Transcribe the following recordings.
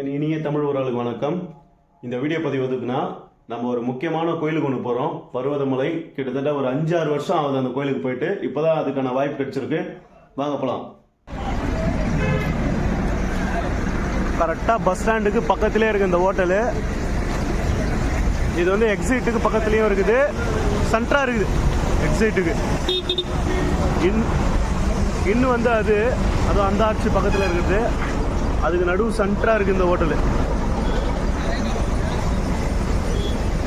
என் இனிய தமிழ் உறவுகளுக்கு வணக்கம். இந்த வீடியோ பதிவு எதுக்குன்னா நம்ம ஒரு முக்கியமான கோயிலுக்கு ஒன்று போகிறோம் பருவதமலை கிட்டத்தட்ட ஒரு அஞ்சாறு வருஷம் ஆகுது அந்த கோயிலுக்கு போயிட்டு. இப்போ தான் அதுக்கான வாய்ப்பு கிடைச்சிருக்கு. வாங்க போகலாம் கரெக்டாக பஸ் ஸ்டாண்டுக்கு பக்கத்திலே இருக்கு இந்த ஹோட்டலு. இது வந்து எக்ஸிட்டுக்கு பக்கத்துலேயும் இருக்குது. சென்டராக இருக்குது. எக்ஸிட்டுக்கு இன் இன்னும் வந்து அது அதுவும் அந்த ஆட்சி பக்கத்தில் இருக்குது. அதுக்கு நடுவு சென்டராக இருக்குது இந்த ஹோட்டலு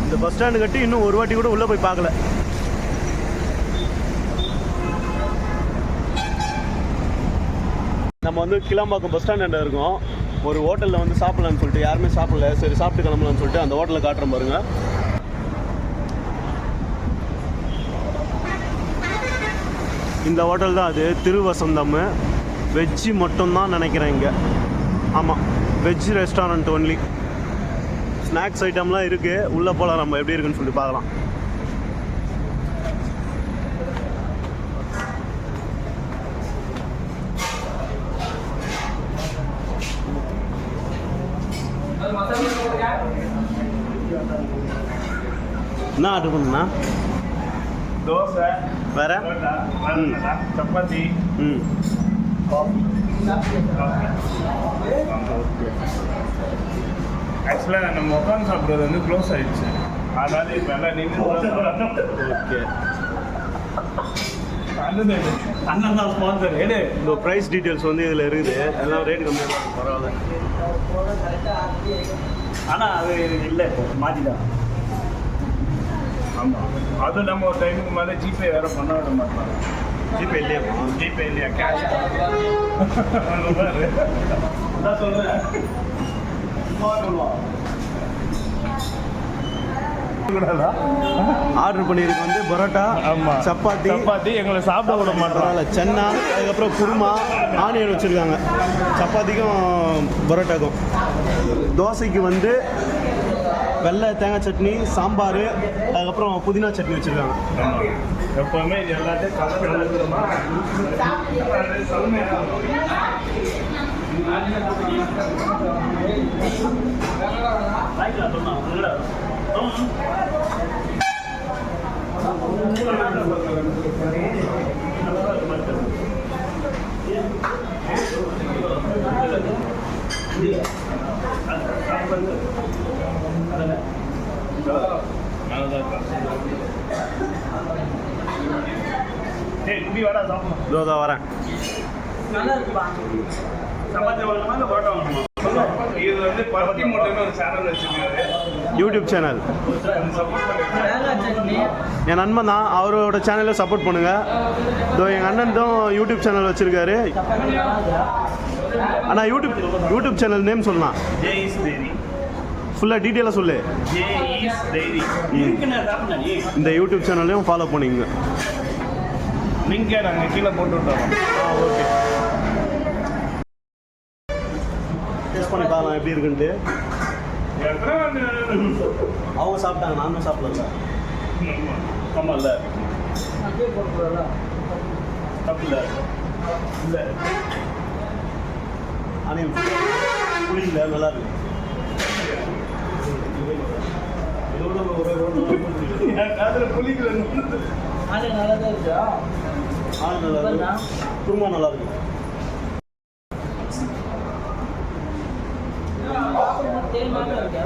இந்த பஸ் ஸ்டாண்டு கட்டி இன்னும் ஒரு வாட்டி கூட உள்ளே போய் பார்க்கல. நம்ம வந்து கிளாம்பாக்கம் பஸ் ஸ்டாண்ட் இருக்கோம். ஒரு ஹோட்டலில் வந்து சாப்பிட்லான்னு சொல்லிட்டு யாருமே சாப்பிடல. சரி சாப்பிட்டு கிளம்பலான்னு சொல்லிட்டு அந்த ஹோட்டலில் காட்டுறோம் பாருங்க. இந்த ஹோட்டல் தான் அது. திருவசந்தம். வெஜ்ஜி மட்டும்தான் நினைக்கிறேன் இங்கே. ஆமாம் வெஜ் ரெஸ்டாரண்ட் ஒன்லி ஸ்நாக்ஸ் ஐட்டம்லாம் இருக்குது உள்ளே போகலாம் நம்ம. எப்படி இருக்குன்னு சொல்லி பார்க்கலாம். என்ன ஆர்டர் பண்ணுண்ணா தோசை வேற? சப்பாத்தி. ம். ஆக்சுவலாக நம்ம உட்காந்து சாப்பிட்றது வந்து க்ளோஸ் ஆயிடுச்சு. அதனால இப்போ எல்லாம் நின்று ஓகே அண்ணன் தான் ஸ்பான்சர் எடு இந்த ப்ரைஸ் டீட்டெயில்ஸ் வந்து இதில் இருக்குது. எல்லாம் ரேட் கம்மியாக தான் பரவாயில்ல. ஆனால் அது இல்லை மாற்றிட்டான் ஆமாம் அதுவும் நம்ம ஒரு டைமுக்கு மேலே ஜிபே வேறு பண்ண விட மாட்டாங்க. ஜிபே இல்லையாமா ஜிபே இல்லையா கேஷ் அதான் ஆர்டர் பண்ணியிருக்கு வந்து பரோட்டா ஆமா. சப்பாத்தி சப்பாத்தி எங்களை சாப்பிட விட மாட்டோம். சென்னா அதுக்கப்புறம் குருமா ஆனியன் வச்சுருக்காங்க. சப்பாத்திக்கும் பரோட்டாக்கும். தோசைக்கு வந்து வெள்ளை தேங்காய் சட்னி சாம்பார் அதுக்கப்புறம் புதினா சட்னி வச்சுருக்காங்க. எப்பவுமே இது எல்லாத்தையும் கலந்து தோதா இதோ தான் வரேன் யூடியூப் சேனல். என் நண்பன் தான் அவரோட சேனலில் சப்போர்ட் பண்ணுங்க. இதோ எங்கள் அண்ணன் தான் யூடியூப் சேனல் வச்சுருக்காரு. அண்ணா யூடியூப் யூடியூப் சேனல் நேம் சொல்லலாம். ஜெய் இஸ் ஃபுல்லாக டீட்டெயிலாக சொல்லு. இந்த யூடியூப் சேனல்லையும் ஃபாலோ பண்ணிங்க லிங்கை நாங்கள் கீழே போட்டு ஓகே டேஸ்ட் பண்ணி பார்க்கலாம் எப்படி இருக்குன்ட்டு. அவங்க சாப்பிட்டாங்க நானும் சாப்பிடல ஆமாம்ல தப்பு இல்லை இல்லை. ஆனியன் புளியில் நல்லா இருக்கு. இதோட ஒரு ஒரு என் காதில் புளிக்கலன்னு அது நல்லா தான் இருக்கா. ஆனியன் நல்லா இருக்கு குருமா நல்லா இருக்கு. தேய்மாக இருக்கா?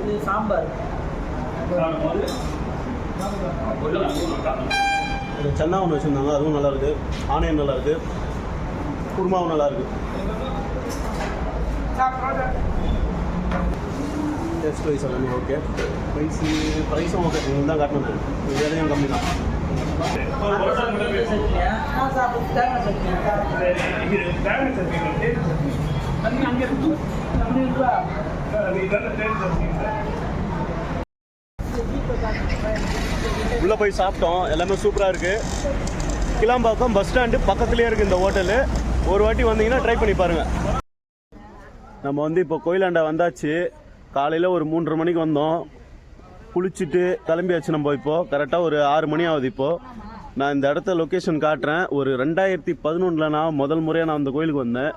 இது சாம்பார். சென்னா ஒன்று வச்சுருந்தாங்க அதுவும் நல்லா இருக்கு. ஆனியன் நல்லா இருக்கு. குருமாவும் நல்லா இருக்கு. டேஸ்ட் வைஸ் எல்லாமே ஓகே ப்ரைஸ் ப்ரைஸும் ஓகே நீங்கள் தான் காட்டணும். வேலையும் கம்மி தான். உள்ளே போய் சாப்பிட்டோம். எல்லாமே சூப்பராக இருக்குது கிளாம்பாக்கம் பஸ் ஸ்டாண்டு பக்கத்துலேயே இருக்குது இந்த ஹோட்டலு ஒரு வாட்டி வந்தீங்கன்னா ட்ரை பண்ணி பாருங்கள் நம்ம வந்து இப்போ கோயிலாண்டா வந்தாச்சு. காலையில் ஒரு மூன்றரை மணிக்கு வந்தோம். குளிச்சுட்டு கிளம்பியாச்சு நம்ம இப்போ. கரெக்டாக ஒரு ஆறு மணி ஆகுது இப்போது நான் இந்த இடத்த லொக்கேஷன் காட்டுறேன். ஒரு ரெண்டாயிரத்தி பதினொன்றில் நான் முதல் முறையாக நான் அந்த கோயிலுக்கு வந்தேன்.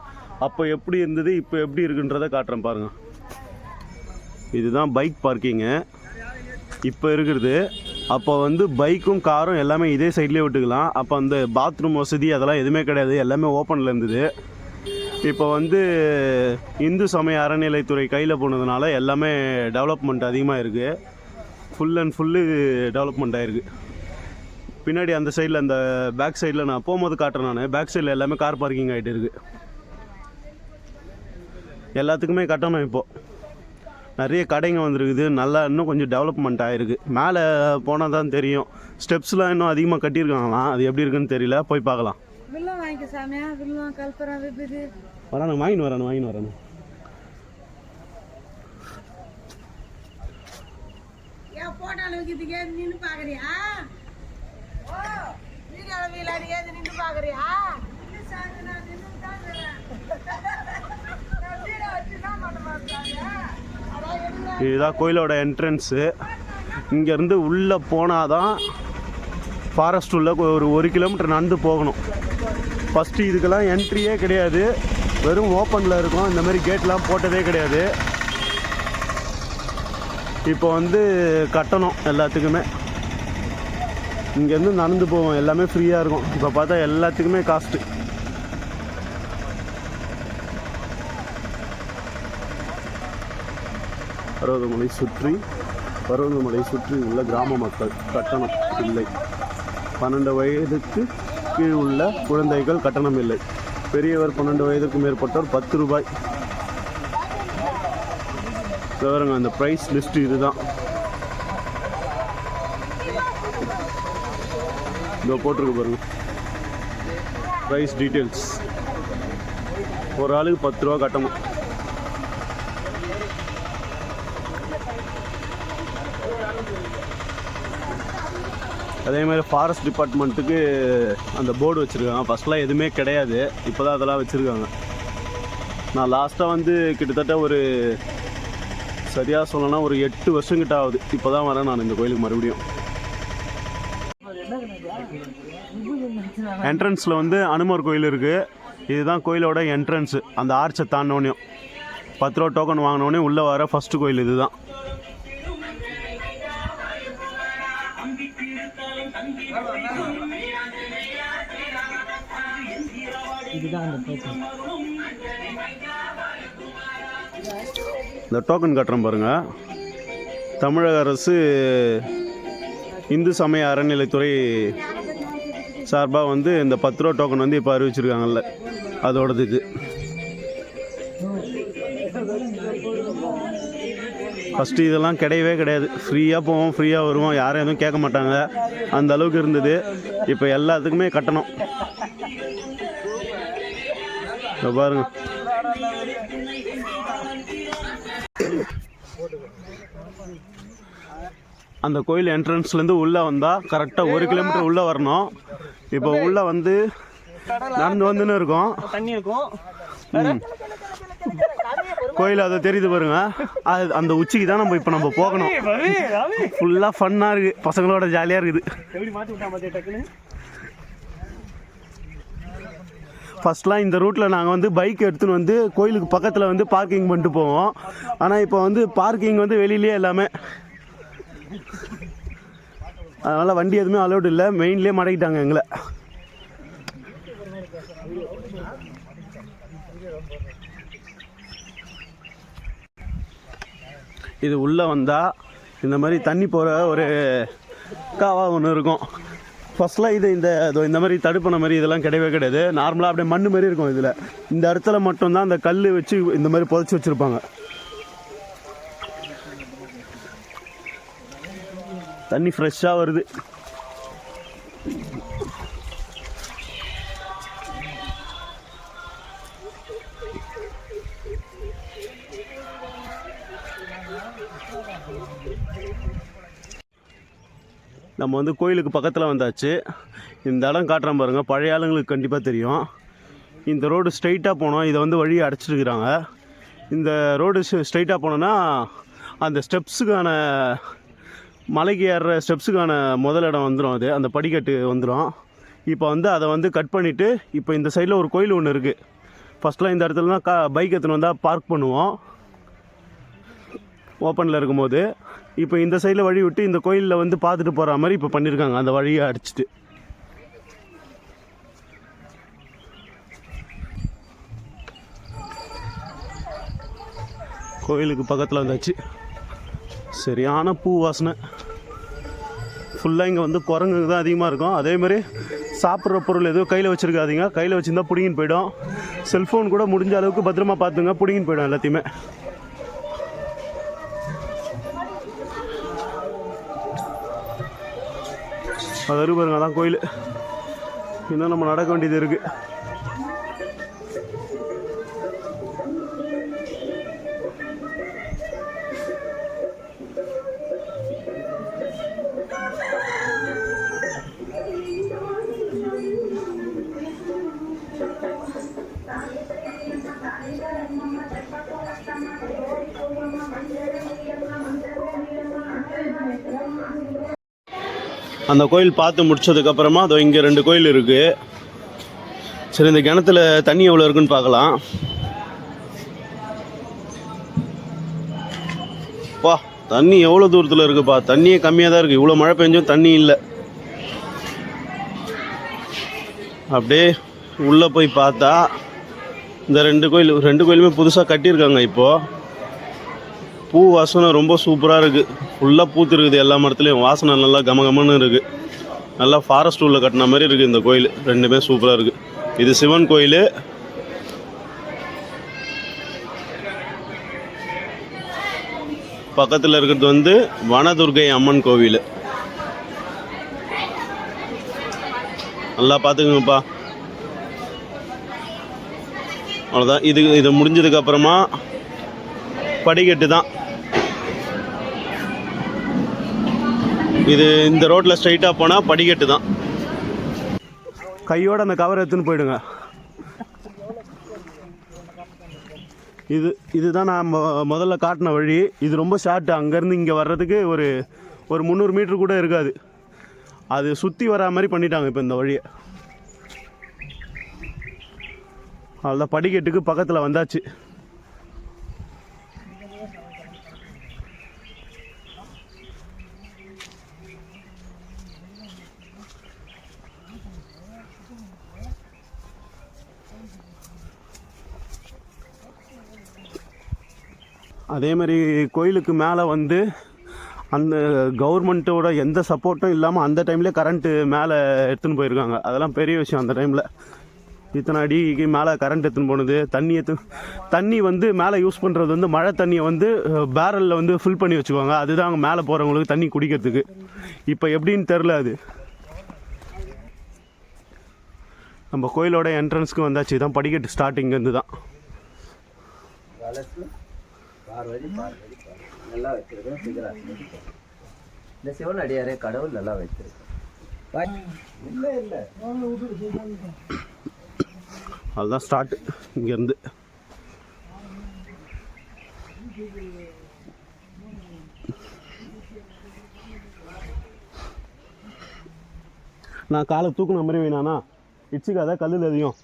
அப்போ எப்படி இருந்தது இப்போ எப்படி இருக்குன்றதை காட்டுறேன் பாருங்கள் இதுதான் பைக் பார்க்கிங்கு இப்போ இருக்கிறது அப்போ வந்து பைக்கும் காரும் எல்லாமே இதே சைட்லேயே விட்டுக்கலாம். அப்போ அந்த பாத்ரூம் வசதி அதெல்லாம் எதுவுமே கிடையாது. எல்லாமே ஓப்பனில் இருந்தது. இப்போ வந்து இந்து சமய அறநிலைத்துறை கையில் போனதுனால எல்லாமே டெவலப்மெண்ட் அதிகமாக இருக்குது ஃபுல் அண்ட் ஃபுல்லு டெவலப்மெண்ட் ஆயிருக்கு. பின்னாடி அந்த சைடில் அந்த பேக் சைடில் நான் போகும்போது காட்டுறேன் நான். பேக் சைடில் எல்லாமே கார் பார்க்கிங் ஆகிட்டு இருக்குது எல்லாத்துக்குமே கட்டணம் இப்போது நிறைய கடைங்க வந்திருக்குது. நல்லா இன்னும் கொஞ்சம் டெவலப்மெண்ட் ஆகிருக்கு மேலே போனால் தான் தெரியும் ஸ்டெப்ஸ்லாம் இன்னும் அதிகமாக கட்டியிருக்காங்களாம். அது எப்படி இருக்குன்னு தெரியல. போய் பார்க்கலாம். வாங்கிக்க சாமியா வில்லம் கல்பரம் விபூதி. வரானு வாங்கின்னு வரானு வாங்கின்னு வரானு ஏன் போட்டாலும் வைக்கிறதுக்கு ஏது நின்று பார்க்குறியா ஓ வீடியோவில் வீலாடி ஏது நின்று பார்க்குறியா வீடியோ இதுதான் கோயிலோட என்ட்ரன்ஸு இங்கேருந்து உள்ளே போனால் தான் ஃபாரஸ்ட் உள்ள ஒரு ஒரு கிலோமீட்டர் நடந்து போகணும். ஃபஸ்ட்டு இதுக்கெல்லாம் என்ட்ரியே கிடையாது. வெறும் ஓப்பனில் இருக்கும். இந்த மாதிரி கேட்லாம் போட்டதே கிடையாது. இப்போ வந்து கட்டணும் எல்லாத்துக்குமே. இங்கேருந்து நடந்து போவோம். எல்லாமே ஃப்ரீயாக இருக்கும். இப்போ பார்த்தா எல்லாத்துக்குமே காஸ்ட்டு பருவதமலை சுற்றி பருவதமலை சுற்றி உள்ள கிராம மக்கள் கட்டணம் இல்லை. பன்னெண்டு வயதுக்கு கீழ் உள்ள குழந்தைகள் கட்டணம் இல்லை பெரியவர் பன்னெண்டு வயதுக்கு மேற்பட்டோர் பத்து ரூபாய். பாருங்க அந்த ப்ரைஸ் லிஸ்ட் இதுதான். இதோ போட்டிருக்கு பாருங்க. ப்ரைஸ் டீட்டெயில்ஸ் ஒரு ஆளுக்கு பத்து ரூபா கட்டணும். அதே மாதிரி ஃபாரஸ்ட் டிபார்ட்மெண்ட்டுக்கு அந்த போர்டு வச்சுருக்காங்க. ஃபஸ்ட்லாம் எதுவுமே கிடையாது. இப்போ தான் அதெல்லாம் வச்சுருக்காங்க. நான் லாஸ்ட்டாக வந்து கிட்டத்தட்ட ஒரு சரியாக சொல்லணும்னா ஒரு எட்டு வருஷம் கிட்ட ஆகுது. இப்போ தான் வரேன் நான் இந்த கோயிலுக்கு மறுபடியும். என்ட்ரன்ஸில் வந்து அனுமர் கோயில் இருக்குது இதுதான் கோயிலோட என்ட்ரன்ஸு அந்த ஆர்ச்சை தாண்டினோடனையும் பத்து ரூபா டோக்கன் வாங்கினோடனே உள்ளே வர ஃபஸ்ட்டு கோயில் இதுதான். இதுதான் அந்த டோக்கன் இந்த டோக்கன் கட்டுறோம் பாருங்க. தமிழக அரசு இந்து சமய அறநிலைத்துறை சார்பாக வந்து இந்த பத்து ரூபா டோக்கன் வந்து இப்போ அறிவிச்சிருக்காங்கல்ல. அதோடது இது. ஃபஸ்ட்டு இதெல்லாம் கிடையவே கிடையாது. ஃப்ரீயாக போவோம் ஃப்ரீயாக வருவோம். யாரும் எதுவும் கேட்க மாட்டாங்க. அந்த அளவுக்கு இருந்தது. இப்போ எல்லாத்துக்குமே கட்டணம். இதோ பாருங்க. அந்த கோயில் என்ட்ரன்ஸ்லேருந்து உள்ளே வந்தால் கரெக்டாக ஒரு கிலோமீட்டர் உள்ளே வரணும். இப்போ உள்ளே வந்து நடந்து வந்துன்னு இருக்கோம். தண்ணி இருக்கும். கோயில் அதை தெரியுது பாருங்க. அது அந்த உச்சிக்கு தான் நம்ம இப்போ நம்ம போகணும். ஃபுல்லாக ஃபன்னாக இருக்குது பசங்களோட ஜாலியாக இருக்குது எப்படி மாற்றி விட்டா பார்த்தியா டக்குன்னு ஃபஸ்ட்லாம் இந்த ரூட்டில் நாங்கள் வந்து பைக் எடுத்துன்னு வந்து கோயிலுக்கு பக்கத்தில் வந்து பார்க்கிங் பண்ணிட்டு போவோம். ஆனால் இப்போ வந்து பார்க்கிங் வந்து வெளியிலே எல்லாமே. அதனால் வண்டி எதுவுமே அலௌட் இல்லை. மெயின்லேயே மடக்கிட்டாங்க எங்களை. இது உள்ளே வந்தால் இந்த மாதிரி தண்ணி போகிற ஒரு காவா ஒன்று இருக்கும். ஃபர்ஸ்ட்லாம் இது இந்த இதோ இந்த மாதிரி தடுப்பணை மாதிரி இதெல்லாம் கிடையவே கிடையாது. நார்மலாக அப்படியே மண் மாதிரி இருக்கும் இதில். இந்த இடத்துல மட்டும்தான் அந்த கல் வச்சு இந்த மாதிரி புதைச்சி வச்சுருப்பாங்க. தண்ணி ஃப்ரெஷ்ஷாக வருது. நம்ம வந்து கோயிலுக்கு பக்கத்தில் வந்தாச்சு. இந்த இடம் காட்டுறேன் பாருங்கள் பழைய ஆளுங்களுக்கு கண்டிப்பாக தெரியும். இந்த ரோடு ஸ்ட்ரைட்டாக போனோம். இதை வந்து வழியை அடைச்சிருக்கிறாங்க. இந்த ரோடு ஸ்ட்ரைட்டாக போனோன்னா அந்த ஸ்டெப்ஸுக்கான மலைக்கு ஏறுற ஸ்டெப்ஸுக்கான முதல் இடம் வந்துடும் அது. அந்த படிக்கட்டு வந்துடும் இப்போ வந்து அதை வந்து கட் பண்ணிவிட்டு இப்போ இந்த சைடில் ஒரு கோயில் ஒன்று இருக்குது ஃபஸ்ட்லாம் இந்த இடத்துல தான் கா பைக் எடுத்துன்னு வந்தால் பார்க் பண்ணுவோம். ஓப்பனில் இருக்கும்போது. இப்போ இந்த சைடில் வழி விட்டு இந்த கோயிலில் வந்து பார்த்துட்டு போகிற மாதிரி இப்போ பண்ணியிருக்காங்க அந்த வழியை அடிச்சிட்டு. கோயிலுக்கு பக்கத்தில் வந்தாச்சு. சரியான பூ வாசனை. ஃபுல்லாக இங்கே வந்து குரங்கு தான் அதிகமாக இருக்கும். அதே மாதிரி சாப்பிட்ற பொருள் எதுவும் கையில் வச்சுருக்காதீங்க. கையில் வச்சுருந்தா பிடிங்கின்னு போயிடும். செல்ஃபோன் கூட முடிஞ்ச அளவுக்கு பத்திரமா பார்த்துங்க. பிடிங்கின்னு போயிடும் எல்லாத்தையுமே. அது இருக்கு பாருங்க அதான் கோயில். இன்னும் நம்ம நடக்க வேண்டியது இருக்குது அந்த கோயில் பார்த்து முடிச்சதுக்கப்புறமா அதோ இங்கே ரெண்டு கோயில் இருக்குது சரி இந்த கிணத்துல தண்ணி எவ்வளோ இருக்குன்னு பார்க்கலாம். வா தண்ணி எவ்வளோ தூரத்தில் இருக்குப்பா? தண்ணியே கம்மியாக தான் இருக்குது இவ்வளோ மழை பெஞ்சும் தண்ணி இல்லை. அப்படியே உள்ளே போய் பார்த்தா இந்த ரெண்டு கோயில் ரெண்டு கோயிலுமே புதுசாக கட்டியிருக்காங்க இப்போது பூ வாசனை ரொம்ப சூப்பராக இருக்குது ஃபுல்லாக பூத்திருக்குது எல்லா மரத்துலேயும். வாசனை நல்லா கமகமன்னு இருக்குது நல்லா ஃபாரஸ்ட் உள்ள கட்டின மாதிரி இருக்குது இந்த கோயில். ரெண்டுமே சூப்பராக இருக்குது இது சிவன் கோயில். பக்கத்தில் இருக்கிறது வந்து வனதுர்கை அம்மன் கோவில். நல்லா பார்த்துக்குங்கப்பா. அவ்வளோதான் இது இது முடிஞ்சதுக்கப்புறமா படிக்கட்டு தான் இது இந்த ரோட்டில் ஸ்ட்ரைட்டாக போனால் படிக்கட்டு தான். கையோட அந்த கவர் எடுத்துன்னு போயிடுங்க. இது இதுதான் நான் மொ- முதல்ல காட்டின வழி. இது ரொம்ப ஷார்ட் அங்கேருந்து இங்கே வர்றதுக்கு ஒரு ஒரு முந்நூறு மீட்ரு கூட இருக்காது. அது சுற்றி வரா மாதிரி பண்ணிட்டாங்க இப்போ இந்த வழியை. அவ்வளோதான் படிக்கட்டுக்கு பக்கத்தில் வந்தாச்சு. அதே மாதிரி கோயிலுக்கு மேலே வந்து அந்த கவர்மெண்ட்டோட எந்த சப்போர்ட்டும் இல்லாமல் அந்த டைம்லேயே கரண்ட்டு மேலே எடுத்துன்னு போயிருக்காங்க. அதெல்லாம் பெரிய விஷயம் அந்த டைமில். இத்தனை அடிக்கு மேலே கரண்ட் எடுத்துன்னு போனது தண்ணி எத்து தண்ணி வந்து மேலே யூஸ் பண்ணுறது வந்து மழை தண்ணியை வந்து பேரலில் வந்து ஃபில் பண்ணி வச்சுக்குவாங்க. அதுதான் அங்கே மேலே போகிறவங்களுக்கு தண்ணி குடிக்கிறதுக்கு. இப்போ எப்படின்னு தெரில அது. நம்ம கோயிலோட என்ட்ரன்ஸ்க்கு வந்தாச்சு. இதான் படிக்கட்டு ஸ்டார்டிங்லேருந்து தான். பார்வதி பார்வதி பார்வதி. நல்லா வச்சிருக்கேன் சிகராசனம் இந்த சிவன் அடியாரே கடவுள் நல்லா வச்சிருக்கேன் இல்லை இல்லை. அதுதான் ஸ்டார்ட் இங்கேருந்து. நான் காலை தூக்குன மாதிரி வேணாண்ணா இச்சுக்காத கல்லில் எதையும்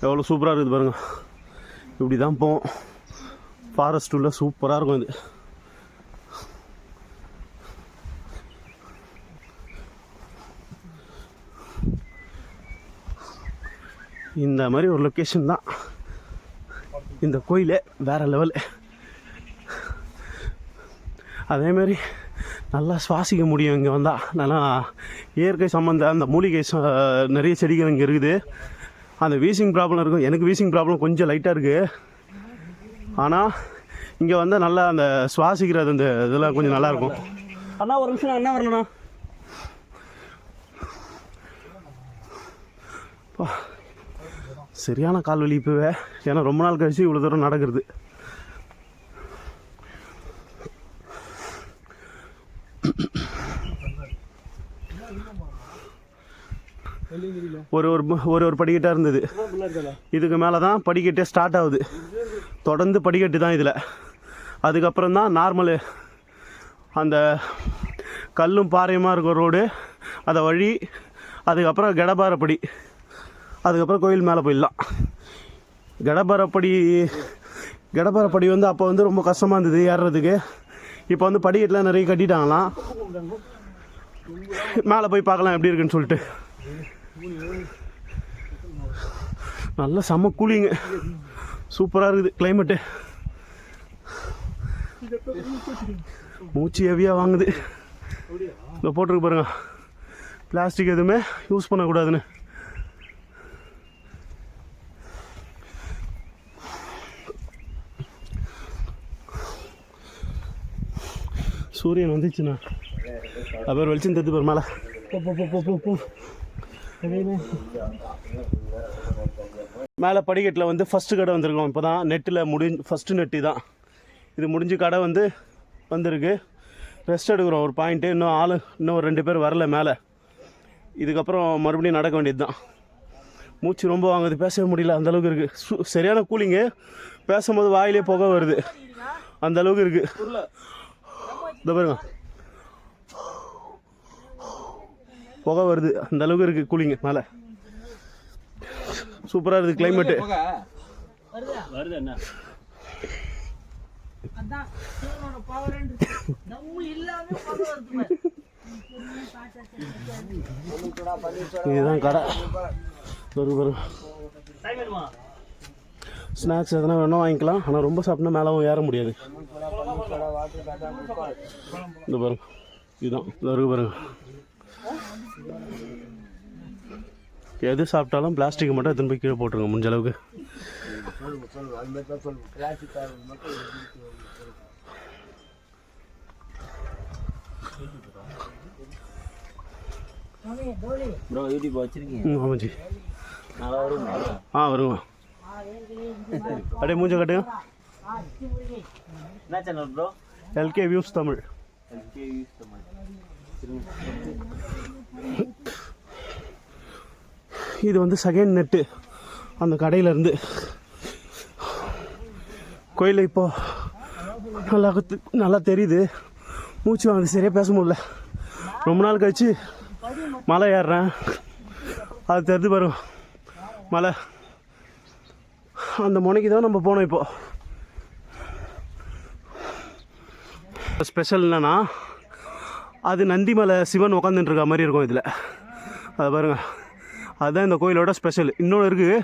எவ்வளோ சூப்பராக இருக்குது பாருங்கள் இப்படி தான் போவோம். ஃபாரஸ்ட் உள்ள சூப்பராக இருக்கும் இது. இந்த மாதிரி ஒரு லொக்கேஷன் தான். இந்த கோயிலே வேற லெவல் அதேமாரி நல்லா சுவாசிக்க முடியும் இங்கே வந்தால் நல்லா இயற்கை சம்மந்த அந்த மூலிகை ச- நிறைய செடிகள் இங்கே இருக்குது. அந்த வீசிங் ப்ராப்ளம் இருக்கும். எனக்கு வீசிங் ப்ராப்ளம் கொஞ்சம் லைட்டாக இருக்குது ஆனால் இங்கே வந்தால் நல்லா அந்த சுவாசிக்கிறது அந்த இதெல்லாம் கொஞ்சம் நல்லாயிருக்கும் அண்ணா ஒரு நிமிஷம் அண்ணா வரலண்ணா அப்பா, சரியான கால் வலி இப்போவே. ஏன்னா ரொம்ப நாள் கழிச்சு இவ்வளோ தூரம் நடக்கிறது. ஒரு ஒரு ஒரு ஒரு படிக்கட்டாக இருந்தது. இதுக்கு மேலே தான் படிக்கட்டே ஸ்டார்ட் ஆகுது. தொடர்ந்து படிக்கட்டு தான் இதில். அதுக்கப்புறம் தான் நார்மலு அந்த கல்லும் பாறையுமா இருக்கிற ரோடு அதை வழி அதுக்கப்புறம் கடபாரப்படி அதுக்கப்புறம் கோயில் மேலே போயிடலாம். கடபாரப்படி கடபாரப்படி வந்து அப்போ வந்து ரொம்ப கஷ்டமாக இருந்தது ஏறுறதுக்கு. இப்போ வந்து படிக்கட்டுலாம் நிறைய கட்டிட்டாங்களாம். மேலே போய் பார்க்கலாம் எப்படி இருக்குன்னு சொல்லிட்டு. நல்ல செம்ம கூலிங்க. சூப்பராக இருக்குது கிளைமேட்டு மூச்சு ஹெவியாக வாங்குது. இதை போட்டிருக்கு பாருங்க. பிளாஸ்டிக் எதுவுமே யூஸ் பண்ணக்கூடாதுன்னு. சூரியன் வந்துச்சுண்ணா. அப்புறம் வெளிச்சம் தெரிஞ்சு பாரு மேலே. போ போ போ போ போ மேலே படிக்கட்டில் வந்து ஃபஸ்ட்டு கடை வந்திருக்கோம். இப்போ தான் நெட்டில் முடிஞ்சு ஃபஸ்ட்டு நெட்டு தான் இது முடிஞ்சு கடை வந்து வந்திருக்கு. ரெஸ்ட் எடுக்கிறோம். ஒரு பாயிண்ட்டு இன்னும் ஆள் இன்னும் ஒரு ரெண்டு பேர் வரல மேலே. இதுக்கப்புறம் மறுபடியும் நடக்க வேண்டியது தான் மூச்சு ரொம்ப வாங்குது. பேசவே முடியல. அந்தளவுக்கு இருக்குது சு சரியான கூலிங்கு பேசும்போது வாயிலே புகை வருது. அந்தளவுக்கு இருக்குது இந்த பாருங்க. புகை வருது. அந்த அளவுக்கு இருக்குது கூலிங்கு மேலே. சூப்பராக இருக்குது கிளைமேட்டு வருது என்ன? அதான் சிவனோட பவர் நம்ம இல்லாம பவர் வருது இதுதான் கடை. வரும் வரும். டைம் வேணுமா ஸ்நாக்ஸ் எதனா வேணா வாங்கிக்கலாம். ஆனால் ரொம்ப சாப்பிட்டா மேலேவும் ஏற முடியாது. இந்த பாருங்க. இதுதான். இந்த இருக்கு பாருங்க எது சாப்பிட்டாலும் பிளாஸ்டிக் மட்டும் எடுத்துன்னு போய் கீழே போட்டுருங்க முடிஞ்ச அளவுக்கு. வருமா? ஆ வருங்க. அப்படியே மூஞ்ச கட்டுங்க என்ன channel bro L K views Tamil. இது வந்து செகண்ட் நெட்டு அந்த கடையிலேருந்து கோயிலில் இப்போது நல்லா குத்து- நல்லா தெரியுது. மூச்சு வாங்குது சரியாக பேச முடியல. ரொம்ப நாள் கழிச்சு மலை ஏறுறேன். அது தெரிஞ்சு பாருங்க மலை. அந்த முனைக்கு தான் நம்ம போனோம் இப்போ. ஸ்பெஷல் என்னன்னா அது நந்திமலை சிவன் உட்காந்துட்டு இருக்க மாதிரி இருக்கும் இதில். அதை பாருங்கள் அதுதான் இந்த கோயிலோட ஸ்பெஷல் இன்னொன்று இருக்குது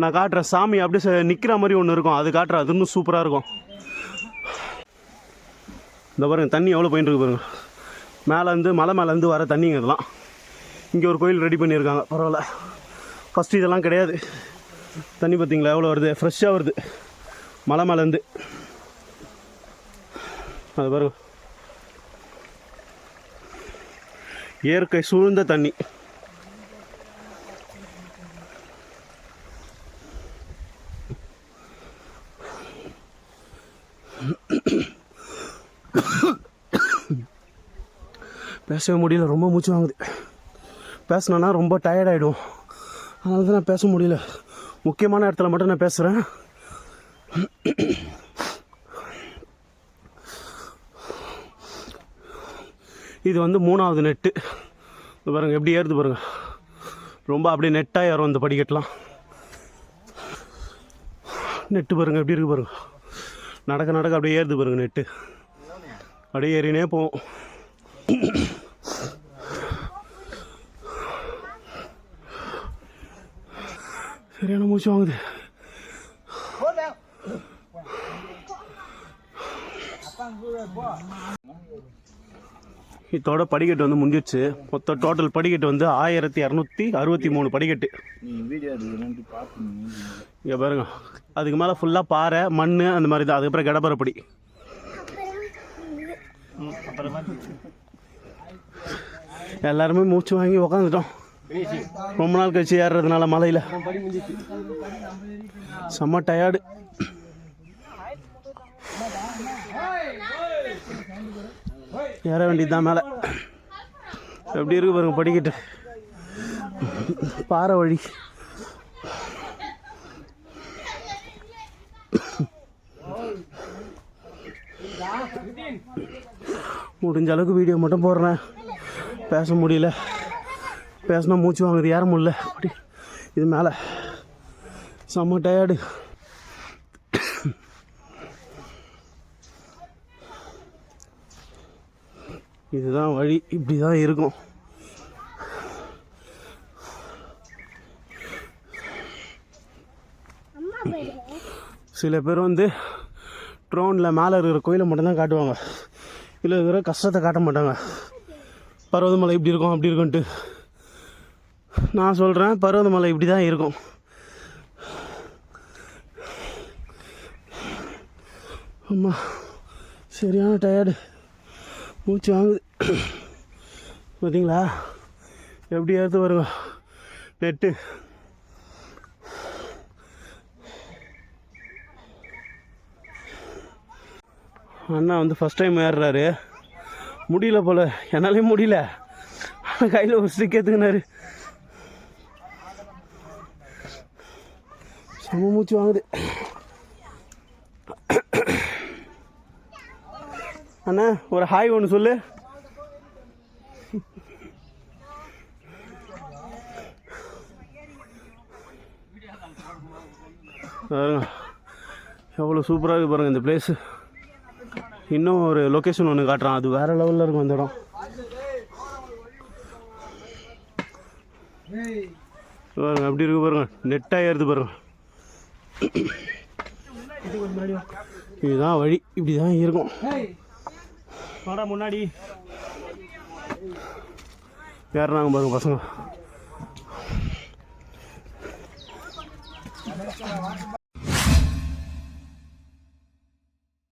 நான் காட்டுறேன் சாமி அப்படியே நிற்கிற மாதிரி ஒன்று இருக்கும். அது காட்டுறேன் அது இன்னும் சூப்பராக இருக்கும். இந்த பாருங்கள் தண்ணி எவ்வளோ போயிட்டு இருக்கு பாருங்கள் மேலேருந்து மலை மேலேருந்து வர தண்ணிங்க இதெல்லாம். இங்கே ஒரு கோயில் ரெடி பண்ணியிருக்காங்க. பரவாயில்ல. ஃபஸ்ட்டு இதெல்லாம் கிடையாது. தண்ணி பார்த்தீங்களா எவ்வளோ வருது? ஃப்ரெஷ்ஷாக வருது. மலை மேலேருந்து அது பாருங்கள் இயற்கை சூழ்ந்த தண்ணி. பேசவே முடியல ரொம்ப மூச்சு வாங்குது. பேசினேன்னா ரொம்ப டயர்ட் ஆகிடும் அதனால தான் நான் பேச முடியல. முக்கியமான இடத்துல மட்டும் நான் பேசுகிறேன் இது வந்து மூணாவது நெட்டு இது பாருங்கள் எப்படி ஏறுது பாருங்கள் ரொம்ப அப்படியே நெட்டாக ஏறும் இந்த படிக்கட்டுலாம். நெட்டு பாருங்கள் எப்படி இருக்கு பாருங்கள் நடக்க நடக்க அப்படியே ஏறுது பாருங்கள் நெட்டு அப்படியே ஏறினே போவோம். சரியான மூச்சு வாங்குது. இதோட படிக்கட்டு வந்து முடிஞ்சிடுச்சு மொத்த டோட்டல் படிக்கட்டு வந்து ஆயிரத்தி இரநூத்தி அறுபத்தி மூணு படிக்கட்டு. இங்கே பாருங்க. அதுக்கு மேலே ஃபுல்லாக பாறை மண் அந்த மாதிரி தான். அதுக்கப்புறம் கடப்பரப்படி. எல்லாருமே மூச்சு வாங்கி உக்காந்துட்டோம். ரொம்ப நாள் கழிச்சு ஏறுறதுனால மலையில் செம்ம டயர்டு ஏற வேண்டியது தான் மேலே. எப்படி இருக்கு பாருங்க படிக்கிட்டு. பாறை வழி. முடிஞ்ச அளவுக்கு வீடியோ மட்டும் போடுறேன். பேச முடியல. பேசினா மூச்சு வாங்குது ஏற முடியல. அப்படி. இது மேலே. செம்ம டயர்டு இதுதான் வழி. இப்படி தான் இருக்கும். சில பேர் வந்து ட்ரோனில் மேலே இருக்கிற கோயிலை மட்டும்தான் காட்டுவாங்க. இல்லை இருக்கிற கஷ்டத்தை காட்ட மாட்டாங்க. பர்வதமலை இப்படி இருக்கும் அப்படி இருக்குன்ட்டு நான் சொல்கிறேன் பர்வதமலை இப்படி தான் இருக்கும். ஆமாம் சரியான டயர்டு மூச்சு வாங்குது. பார்த்தீங்களா எப்படி எடுத்து வருங்க. நெட்டு. அண்ணா வந்து ஃபஸ்ட் டைம் ஏறுறாரு. முடியல போல. என்னாலையும் முடியல. கையில் ஒரு ஸ்டிக் எடுத்துக்கினாரு செம மூச்சு வாங்குது. அண்ணா ஒரு ஹாய் ஒன்று சொல்லு. பாருங்க எவ்வளோ சூப்பராக இருக்குது பாருங்கள் இந்த பிளேஸு இன்னும் ஒரு லொக்கேஷன் ஒன்று காட்டுறான். அது வேறு லெவலில் இருக்கும் அந்த இடம். பாருங்க அப்படி இருக்கு பாருங்க. நெட்டாக ஏறுது பாருங்க. இதுதான் வழி. இப்படி தான் இருக்கும். வாடா முன்னாடி. ஏறினாங்க பாருங்க பசங்க.